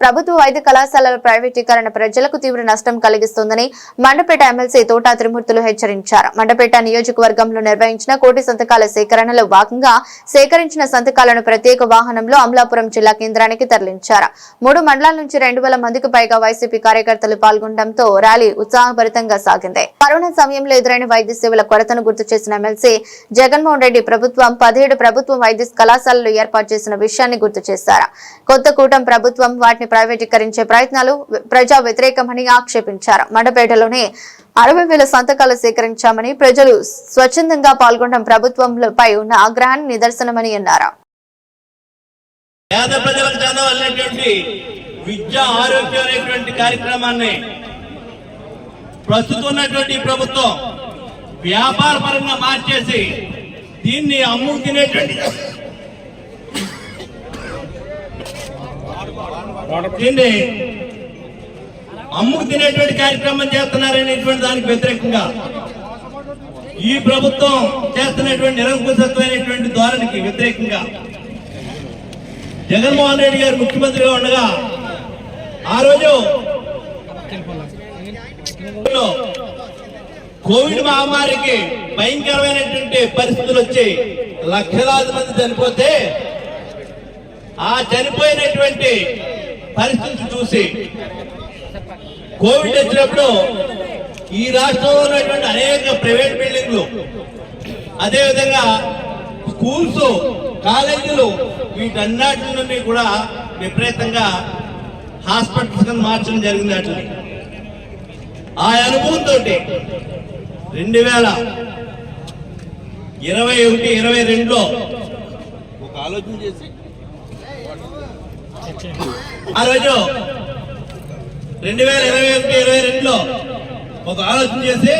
ప్రభుత్వ వైద్య కళాశాలల ప్రైవేటీకరణ ప్రజలకు తీవ్ర నష్టం కలిగిస్తుందని మండపేట ఎమ్మెల్సీ తోటా త్రిమూర్తులు హెచ్చరించారు. మండపేట నియోజకవర్గంలో నిర్వహించిన కోటి సంతకాల సేకరణలో భాగంగా సేకరించిన సంతకాలను ప్రత్యేక వాహనంలో అమలాపురం జిల్లా కేంద్రానికి తరలించారు. మూడు మండలాల నుంచి రెండు వేల మందికి పైగా వైసీపీ కార్యకర్తలు పాల్గొనడంతో ర్యాలీ ఉత్సాహభరితంగా సాగింది. కరోనా సమయంలో ఎదురైన వైద్య సేవల కొరతను గుర్తు చేసిన ఎమ్మెల్సీ జగన్మోహన్ రెడ్డి ప్రభుత్వం పదిహేడు ప్రభుత్వ వైద్య కళాశాలలు ఏర్పాటు చేసిన విషయాన్ని గుర్తు చేశారు. కొత్త కూటమి ప్రభుత్వం వాటిని ప్రైవేటీకరించే ప్రయత్నాలు ప్రజా వ్యతిరేకమని ఆక్షేపించారు. మండపేటలోనే అరవై వేల సంతకాలు సేకరించామని ప్రజలు స్వచ్ఛందంగా పాల్గొనడం ప్రభుత్వంపై ఉన్న ఆగ్రహాన్ని నిదర్శనమని అన్నారు. పేద ప్రజలకు చదవాలనేటువంటి విద్య ఆరోగ్యం అనేటువంటి కార్యక్రమాన్ని ప్రస్తుతం ఉన్నటువంటి ప్రభుత్వం వ్యాపార పరంగా మార్చేసి దీన్ని అమ్ము తినేటువంటి దీన్ని అమ్ముకు తినేటువంటి కార్యక్రమం చేస్తున్నారనేటువంటి దానికి వ్యతిరేకంగా ఈ ప్రభుత్వం చేస్తున్నటువంటి నిరంకుశత్వమైనటువంటి ధోరణికి వ్యతిరేకంగా జగన్మోహన్ రెడ్డి గారు ముఖ్యమంత్రిగా ఉండగా ఆ రోజు కోవిడ్ మహమ్మారికి భయంకరమైనటువంటి పరిస్థితులు వచ్చి లక్షలాది మంది చనిపోతే ఆ చనిపోయినటువంటి పరిస్థితి చూసి కోవిడ్ వచ్చినప్పుడు ఈ రాష్ట్రంలో ఉన్నటువంటి అనేక ప్రైవేట్ బిల్డింగ్లు అదేవిధంగా స్కూల్స్ కాలేజీలు వీటన్నిటి నుండి కూడా విపరీతంగా హాస్పిటల్స్ కింద మార్చడం జరిగింది వాటిని ఆ అనుభవంతో రెండు వేల ఇరవై ఒకటి ఇరవై రెండులో ఒక ఆలోచన చేసి ఆ రోజు రెండు వేల ఇరవై ఒకటి ఇరవై రెండులో ఒక ఆలోచన చేసి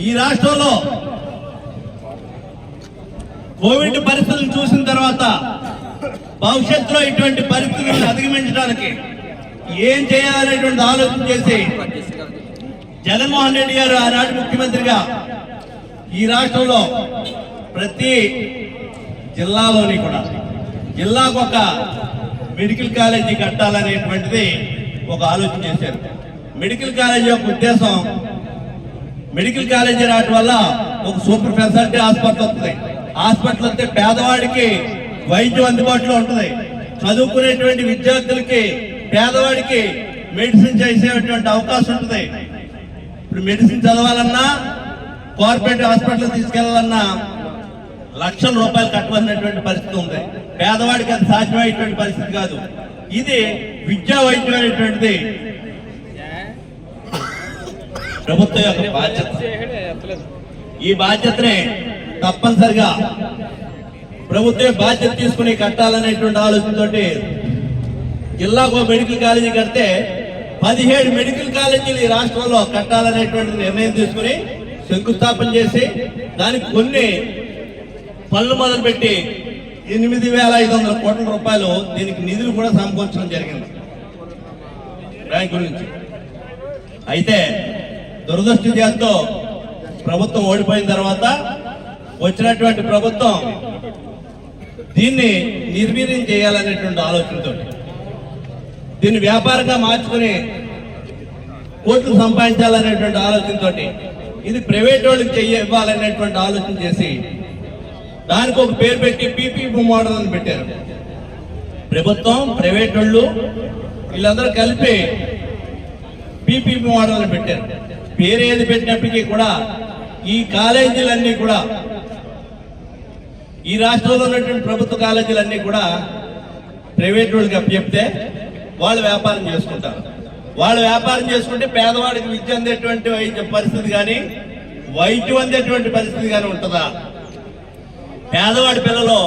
ఈ రాష్ట్రంలో కోవిడ్ పరిస్థితులను చూసిన తర్వాత భవిష్యత్తులో ఇటువంటి పరిస్థితులను అధిగమించడానికి ఏం చేయాలనేటువంటి ఆలోచన చేసి జగన్మోహన్ రెడ్డి గారు ఆనాటి ముఖ్యమంత్రిగా ఈ రాష్ట్రంలో ప్రతి జిల్లాలోని కూడా జిల్లాకు ఒక మెడికల్ కాలేజీ కట్టాలనేటువంటిది ఒక ఆలోచన చేశారు. మెడికల్ కాలేజీ యొక్క ఉద్దేశం మెడికల్ కాలేజీ రావడం వల్ల ఒక సూపర్ ఫెసిలిటీ హాస్పిటల్ వస్తుంది. హాస్పిటల్ వస్తే పేదవాడికి వైద్యం అందుబాటులో ఉంటుంది. చదువుకునేటువంటి విద్యార్థులకి పేదవాడికి మెడిసిన్ చేసేటువంటి అవకాశం ఉంటుంది. ఇప్పుడు మెడిసిన్ చదవాలన్నా కార్పొరేట్ హాస్పిటల్ తీసుకెళ్ళాలన్నా లక్షల రూపాయలు కట్టవలసినటువంటి పరిస్థితి ఉంది. పేదవాడికి అది సాధ్యమయ్యేటువంటి పరిస్థితి కాదు. ఇది విద్యా వైద్యం అనేటువంటిది ప్రభుత్వం యొక్క బాధ్యత. ఈ బాధ్యతనే తప్పనిసరిగా ప్రభుత్వం బాధ్యత తీసుకుని కట్టాలనేటువంటి ఆలోచనతోటి జిల్లాకు మెడికల్ కాలేజీ కడితే పదిహేడు మెడికల్ కాలేజీలు ఈ రాష్ట్రంలో కట్టాలనేటువంటి నిర్ణయం తీసుకుని శంకుస్థాపన చేసి దానికి కొన్ని పనులు మొదలుపెట్టి ఎనిమిది వేల ఐదు వందల కోట్ల రూపాయలు దీనికి నిధులు కూడా సమకూర్చడం జరిగింది. బ్యాంకు నుంచి. అయితే దురదృష్టి చేస్తూ ప్రభుత్వం ఓడిపోయిన తర్వాత వచ్చినటువంటి ప్రభుత్వం దీన్ని నిర్వీర్యం చేయాలనేటువంటి ఆలోచనతో దీన్ని వ్యాపారంగా మార్చుకుని కోట్లు సంపాదించాలనేటువంటి ఆలోచనతో ఇది ప్రైవేట్ వాళ్ళకి చెయ్య ఇవ్వాలనేటువంటి ఆలోచన చేసి దానికి ఒక పేరు పెట్టి పీపీపీ మోడల్ అని పెట్టారు. ప్రభుత్వం ప్రైవేట్ వాళ్ళు వీళ్ళందరూ కలిపి పీపీపీ మోడల్ అని పెట్టారు. పేరు ఏది పెట్టినప్పటికీ కూడా ఈ కాలేజీలన్నీ కూడా ఈ రాష్ట్రంలో ఉన్నటువంటి ప్రభుత్వ కాలేజీలన్నీ కూడా ప్రైవేట్ వాళ్ళకి అప్పచెప్తే వాళ్ళు వ్యాపారం చేసుకుంటారు. వాళ్ళు వ్యాపారం చేసుకుంటే పేదవాడికి విద్య అందేటువంటి వైద్య పరిస్థితి కానీ వైద్యం అందేటువంటి పరిస్థితి కానీ ఉంటుందా? పేదవాడి పిల్లలు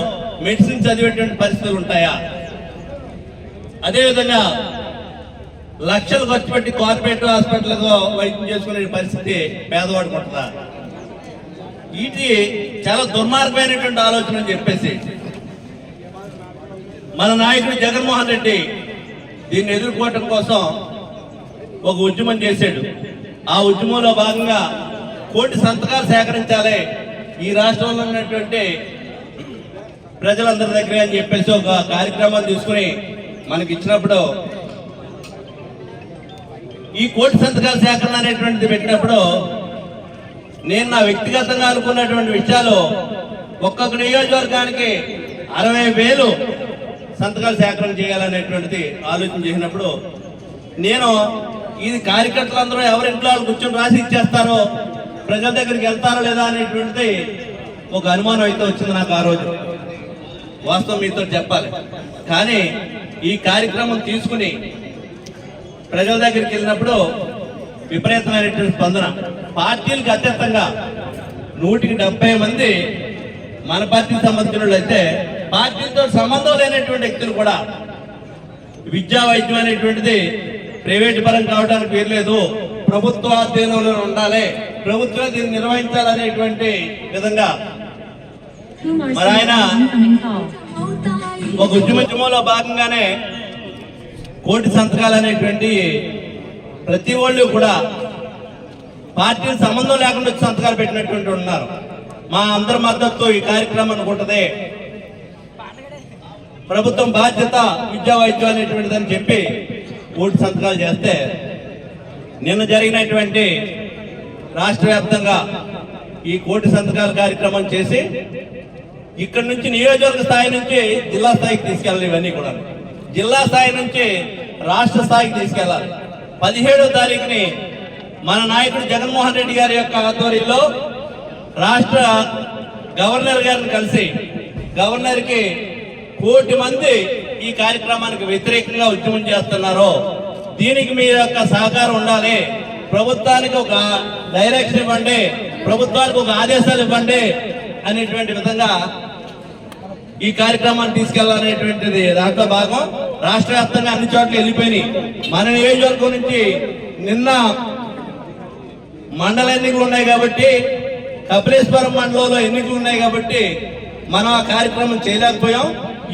మెడిసిన్ చదివేటువంటి పరిస్థితులు ఉంటాయా? అదేవిధంగా లక్షలు ఖర్చు పెట్టి కార్పొరేట్ హాస్పిటల్గా వైద్యం చేసుకునే పరిస్థితి పేదవాడికి ఉంటుందా? ఇది చాలా దుర్మార్గమైనటువంటి ఆలోచన అని చెప్పేసి మన నాయకుడు జగన్మోహన్ రెడ్డి దీన్ని ఎదుర్కోవటం కోసం ఒక ఉద్యమం చేశాడు. ఆ ఉద్యమంలో భాగంగా కోటి సంతకాలు సేకరించాలి. ఈ రాష్ట్రంలో ఉన్నటువంటి ప్రజలందరి దగ్గర అని చెప్పేసి ఒక కార్యక్రమాన్ని తీసుకుని మనకి ఇచ్చినప్పుడు ఈ కోటి సంతకాల సేకరణ అనేటువంటిది పెట్టినప్పుడు నేను నా వ్యక్తిగతంగా అనుకున్నటువంటి విషయాలు ఒక్కొక్క నియోజకవర్గానికి అరవై వేలు సంతకాలు సేకరణ చేయాలనేటువంటిది ఆలోచన చేసినప్పుడు నేను ఇది కార్యకర్తలందరూ ఎవరింట్లో వాళ్ళు కూర్చొని రాసి ఇచ్చేస్తారో ప్రజల దగ్గరికి వెళ్తారో లేదా అనేటువంటిది ఒక అనుమానం అయితే వచ్చింది నాకు ఆ రోజు. వాస్తవం మీతో చెప్పాలి. కానీ ఈ కార్యక్రమం తీసుకుని ప్రజల దగ్గరికి వెళ్ళినప్పుడు విపరీతమైనటువంటి స్పందన. పార్టీలకు అత్యంతంగా నూటికి డెబ్బై మంది మన పార్టీకి సంబంధించిన అయితే పార్టీతో సంబంధం లేనటువంటి వ్యక్తులు కూడా విద్యా వైద్యం అనేటువంటిది ప్రైవేట్ పరం కావడానికి వీర్లేదు ప్రభుత్వ అధ్యయనంలో ఉండాలి. ప్రభుత్వం దీన్ని నిర్వహించాలనేటువంటి విధంగా మరి ఆయన ఒక ఉద్యమంలో భాగంగానే కోటి సంతకాలు అనేటువంటి ప్రతి వాళ్ళు కూడా పార్టీకి సంబంధం లేకుండా సంతకాలు పెట్టినటువంటి ఉన్నారు. మా అందరి మద్దతు ఈ కార్యక్రమం అనుకుంటది. ప్రభుత్వం బాధ్యత విద్యా వైద్యం అనేటువంటిదని చెప్పి కోటి సంతకాలు చేస్తే నిన్న జరిగినటువంటి రాష్ట్ర వ్యాప్తంగా ఈ కోటి సంతకాల కార్యక్రమం చేసి ఇక్కడ నుంచి నియోజకవర్గ స్థాయి నుంచి జిల్లా స్థాయికి తీసుకెళ్ళాలి ఇవన్నీ కూడా. జిల్లా స్థాయి నుంచి రాష్ట్ర స్థాయికి తీసుకెళ్ళాలి. పదిహేడో తారీఖుని మన నాయకుడు జగన్మోహన్ రెడ్డి గారి యొక్క ఆధ్వర్యంలో రాష్ట్ర గవర్నర్ గారిని కలిసి గవర్నర్కి కోటి మంది ఈ కార్యక్రమానికి వ్యతిరేకంగా ఉద్యమం చేస్తున్నారు దీనికి మీ యొక్క సహకారం ఉండాలి. ప్రభుత్వానికి ఒక డైరెక్షన్ ఇవ్వండి. ప్రభుత్వానికి ఒక ఆదేశాలు ఇవ్వండి. అనేటువంటి విధంగా ఈ కార్యక్రమాన్ని తీసుకెళ్ళాలనేటువంటిది దాంట్లో భాగం. రాష్ట్ర వ్యాప్తంగా అన్ని చోట్ల వెళ్ళిపోయినాయి. మన నియోజకవర్గం నుంచి నిన్న మండల ఎన్నికలు ఉన్నాయి కాబట్టి కపిలేశ్వరం మండలంలో ఎన్నికలు ఉన్నాయి కాబట్టి మనం ఆ కార్యక్రమం చేయలేకపోయాం.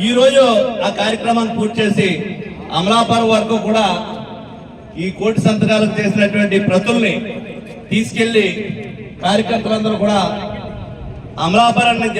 ఈ రోజు ఆ కార్యక్రమాన్ని పూర్తి చేసి అమలాపురం వరకు కూడా ఈ కోటి సంతకాలకు చేసినటువంటి ప్రతుల్ని తీసుకెళ్ళి కార్యకర్తలందరూ కూడా అమలాపురాన్ని